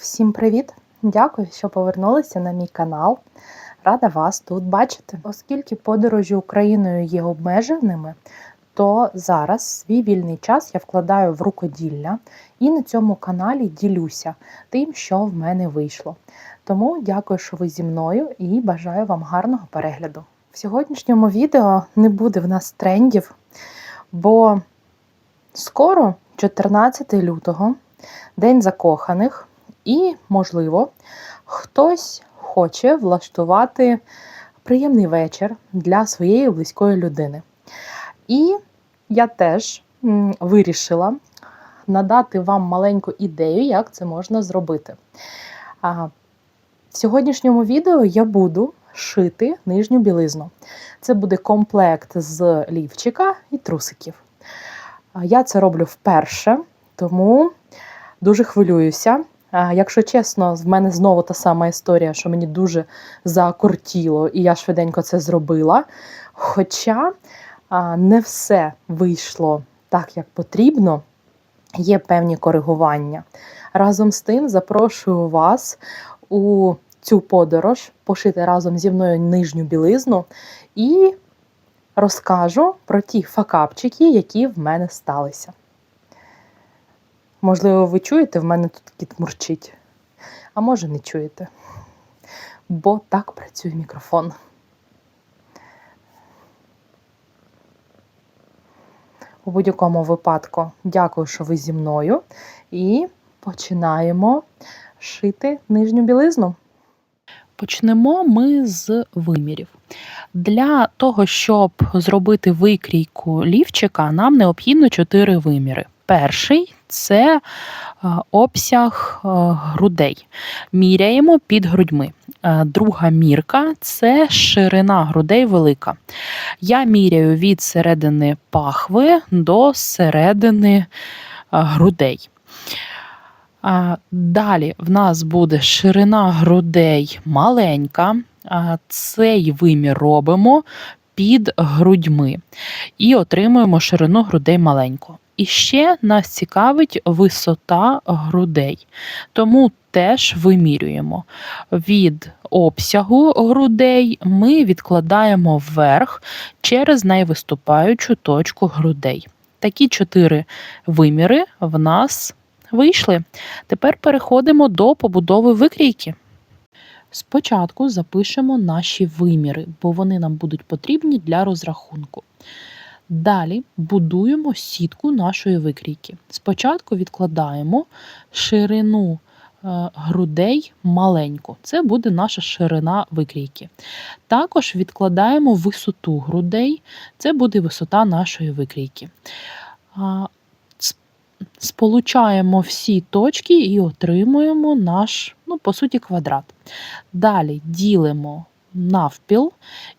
Всім привіт! Дякую, що повернулися на мій канал. Рада вас тут бачити. Оскільки подорожі Україною є обмеженими, то зараз свій вільний час я вкладаю в рукоділля і на цьому каналі ділюся тим, що в мене вийшло. Тому дякую, що ви зі мною і бажаю вам гарного перегляду. В сьогоднішньому відео не буде в нас трендів, бо скоро, 14 лютого, День закоханих, і, можливо, хтось хоче влаштувати приємний вечір для своєї близької людини. І я теж вирішила надати вам маленьку ідею, як це можна зробити. В сьогоднішньому відео я буду шити нижню білизну. Це буде комплект з лівчика і трусиків. Я це роблю вперше, тому дуже хвилююся. Якщо чесно, в мене знову та сама історія, що мені дуже закортіло, і я швиденько це зробила. Хоча не все вийшло так, як потрібно, є певні коригування. Разом з тим, запрошую вас у цю подорож пошити разом зі мною нижню білизну і розкажу про ті факапчики, які в мене сталися. Можливо, ви чуєте, в мене тут кіт мурчить. А може, не чуєте. Бо так працює мікрофон. У будь-якому випадку, дякую, що ви зі мною. І починаємо шити нижню білизну. Почнемо ми з вимірів. Для того, щоб зробити викрійку лівчика, нам необхідно 4 виміри. Перший це е, обсяг е, грудей. Міряємо під грудьми. Е, Друга мірка це ширина грудей велика. Я міряю від середини пахви до середини грудей. Далі в нас буде ширина грудей маленька. Цей вимір робимо під грудьми і отримуємо ширину грудей маленьку. І ще нас цікавить висота грудей, тому теж вимірюємо. Від обсягу грудей ми відкладаємо вверх через найвиступаючу точку грудей. Такі чотири виміри в нас вийшли. Тепер переходимо до побудови викрійки. Спочатку запишемо наші виміри, бо вони нам будуть потрібні для розрахунку. Далі будуємо сітку нашої викрійки. Спочатку відкладаємо ширину е, грудей маленьку. Це буде наша ширина викрійки. Також відкладаємо висоту грудей, це буде висота нашої викрійки. Сполучаємо всі точки і отримуємо наш, ну, по суті, квадрат. Далі ділимо навпіл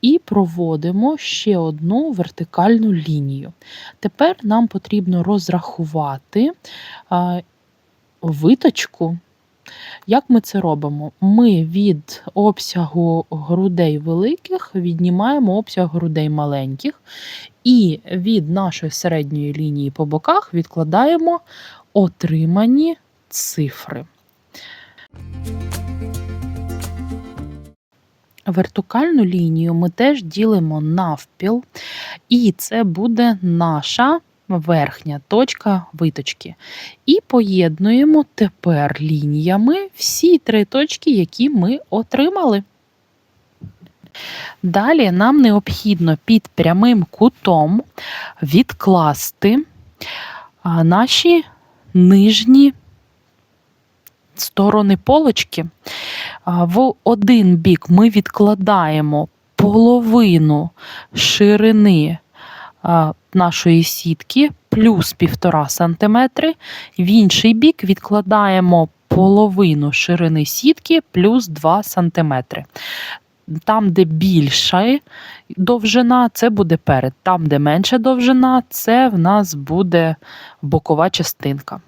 і проводимо ще одну вертикальну лінію. Тепер нам потрібно розрахувати виточку. Як ми це робимо? Ми від обсягу грудей великих віднімаємо обсяг грудей маленьких, і від нашої середньої лінії по боках відкладаємо отримані цифри. Вертикальну лінію ми теж ділимо навпіл, і це буде наша верхня точка виточки. І поєднуємо тепер лініями всі три точки, які ми отримали. Далі нам необхідно під прямим кутом відкласти наші нижні сторони полочки. В один бік ми відкладаємо половину ширини нашої сітки плюс 1,5 см, в інший бік відкладаємо половину ширини сітки плюс 2 см. Там, де більша довжина, це буде перед. Там, де менша довжина, це в нас буде бокова частинка.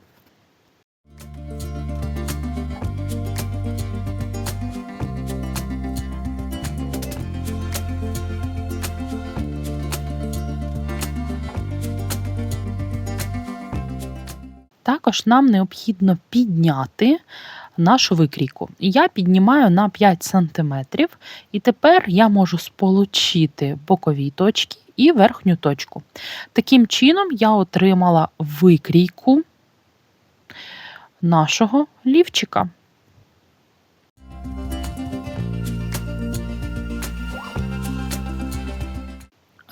Також нам необхідно підняти нашу викрійку. Я піднімаю на 5 см, і тепер я можу сполучити бокові точки і верхню точку. Таким чином, я отримала викрійку нашого лівчика.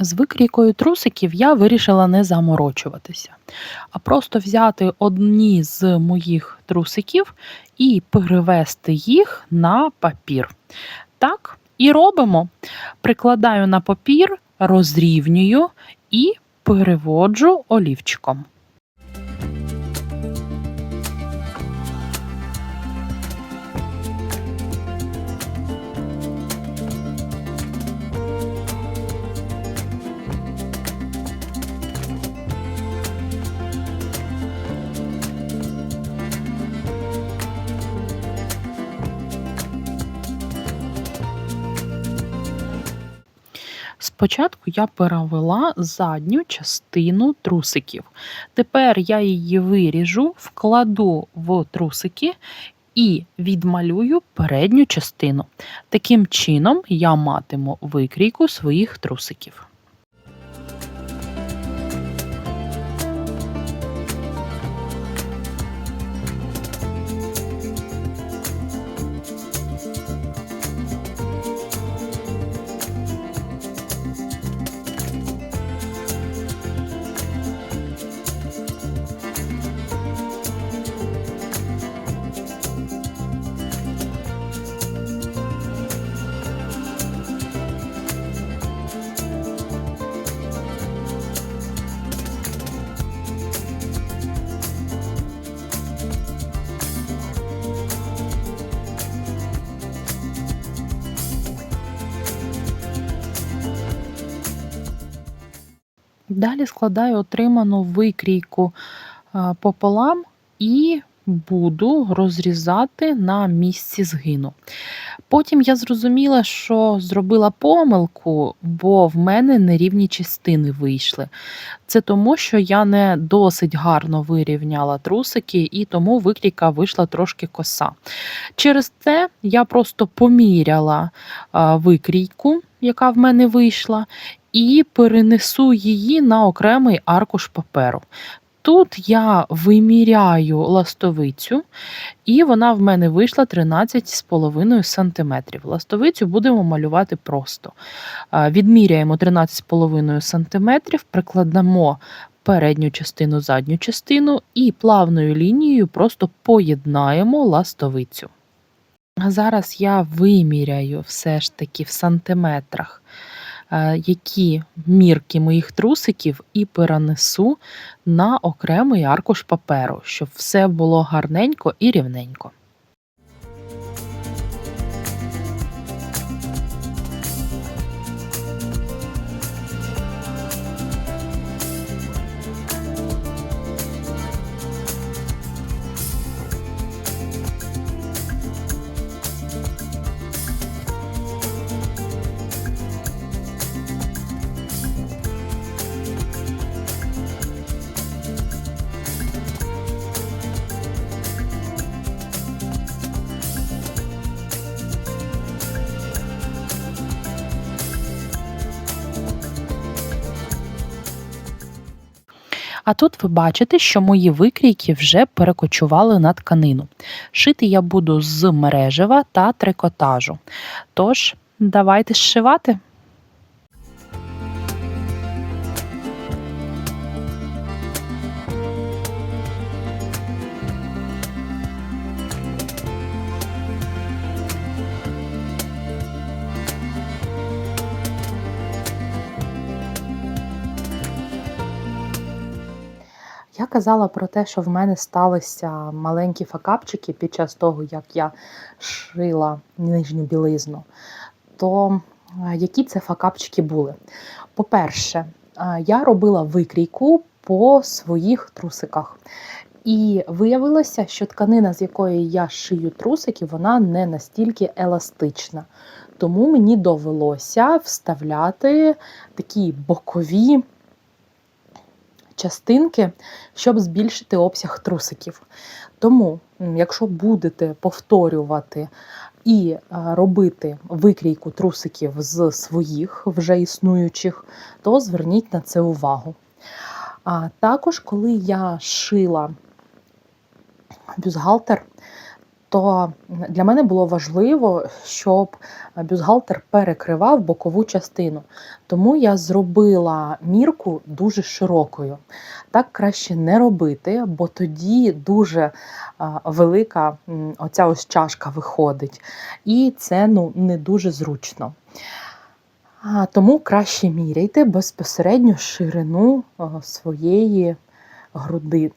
З викрійкою трусиків я вирішила не заморочуватися, а просто взяти одні з моїх трусиків і перевести їх на папір. Так, і робимо. Прикладаю на папір, розрівнюю і переводжу олівчиком. Спочатку я перевела задню частину трусиків. Тепер я її виріжу, вкладу в трусики і відмалюю передню частину. Таким чином я матиму викрійку своїх трусиків. Далі складаю отриману викрійку е, пополам і буду розрізати на місці згину. Потім я зрозуміла, що зробила помилку, бо в мене нерівні частини вийшли. Це тому, що я не досить гарно вирівняла трусики, і тому викрійка вийшла трошки коса. Через це я просто поміряла е, викрійку, яка в мене вийшла, і перенесу її на окремий аркуш паперу. Тут я виміряю ластовицю, і вона в мене вийшла 13,5 см. Ластовицю будемо малювати просто. Відміряємо 13,5 см, прикладемо передню частину, задню частину і плавною лінією просто поєднаємо ластовицю. Зараз я виміряю все ж таки в сантиметрах які мірки моїх трусиків і перенесу на окремий аркуш паперу, щоб все було гарненько і рівненько. А тут ви бачите, що мої викрійки вже перекочували на тканину. Шити я буду з мережева та трикотажу. Тож, давайте зшивати. Я казала про те, що в мене сталися маленькі факапчики під час того, як я шила нижню білизну. То е, які це факапчики були? По-перше, е, я робила викрійку по своїх трусиках. І виявилося, що тканина, з якої я шию трусики, вона не настільки еластична. Тому мені довелося вставляти такі бокові частинки, щоб збільшити обсяг трусиків. Тому, якщо будете повторювати і е, робити викрійку трусиків з своїх вже існуючих, то зверніть на це увагу. А також, коли я шила бюстгальтер, то для мене було важливо, щоб бюстгальтер перекривав бокову частину. Тому я зробила мірку дуже широкою. Так краще не робити, бо тоді дуже велика оця ось чашка виходить. І це ну, не дуже зручно. Тому краще міряйте безпосередньо ширину своєї груди.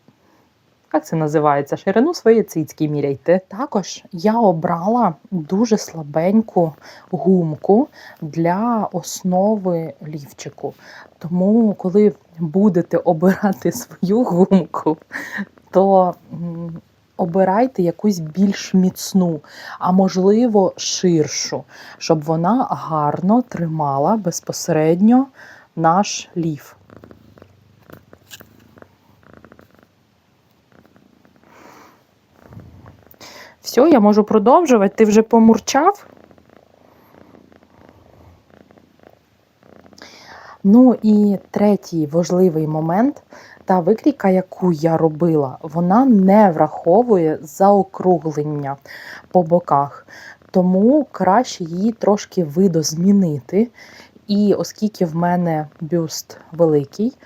Як це називається? Ширину своєї цицьки міряйте. Також я обрала дуже слабеньку гумку для основи лівчику. Тому, коли будете обирати свою гумку, то обирайте якусь більш міцну, а можливо ширшу, щоб вона гарно тримала безпосередньо наш лів. Все, я можу продовжувати. Ти вже помурчав? Ну і третій важливий момент. Та викрійка, яку я робила, вона не враховує заокруглення по боках. Тому краще її трошки видозмінити. І оскільки в мене бюст великий,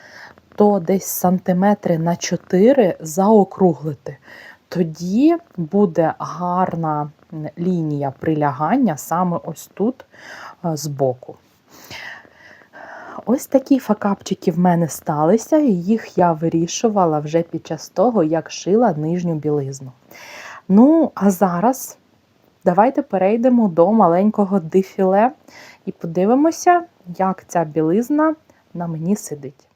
то десь сантиметри на 4 заокруглити. Тоді буде гарна лінія прилягання саме ось тут е, збоку. Ось такі факапчики в мене сталися, і їх я вирішувала вже під час того, як шила нижню білизну. Ну, а зараз давайте перейдемо до маленького дефіле і подивимося, як ця білизна на мені сидить.